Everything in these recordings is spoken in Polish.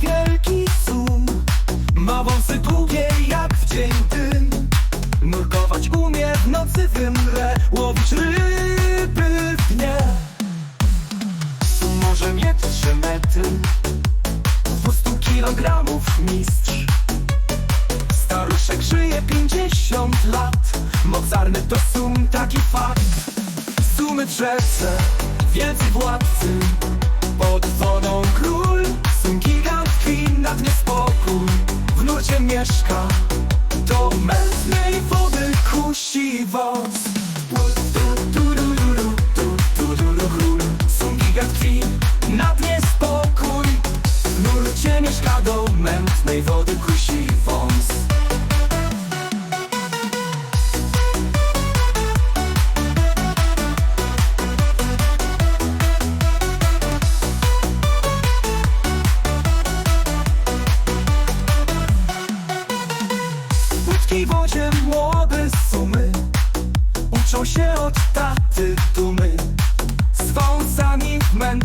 wielki sum. Ma wąsy długie jak w dzień dym. Nurkować umie w nocy wymrę Łowić ryby w dnie. Sum może mieć trzy metry. 200 kilogramów mistrz. Staruszek żyje 50 lat. Mocarny to sum, taki fakt. Sumy drzewce, wielcy władcy. Pod król Sum gigant tkwi nad niespokój W nurcie mieszka do mętnej wody kusi wąs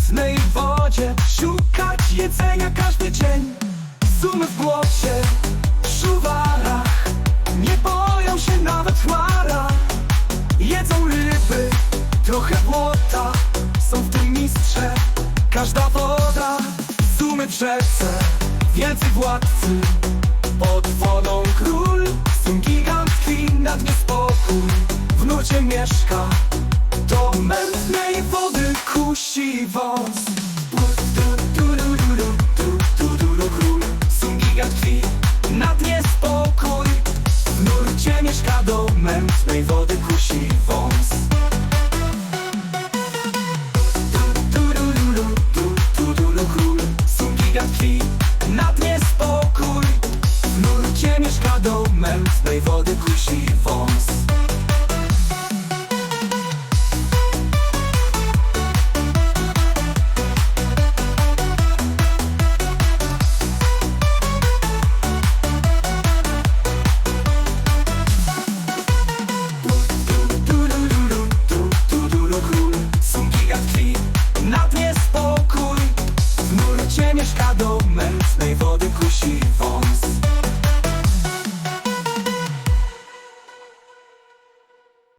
w mętnej wodzie Szukać jedzenia każdy dzień. Sumy w błocie, w szuwarach Nie boją się nawet chmara Jedzą ryby, trochę błota Są w tym mistrze, każda woda. Sumy w rzece, wielcy władcy pod wodą król, sum gigant puści wąs. Spokój mieszka do mętnej wody kusi wąs Sungiga spokój mieszka do mętnej wody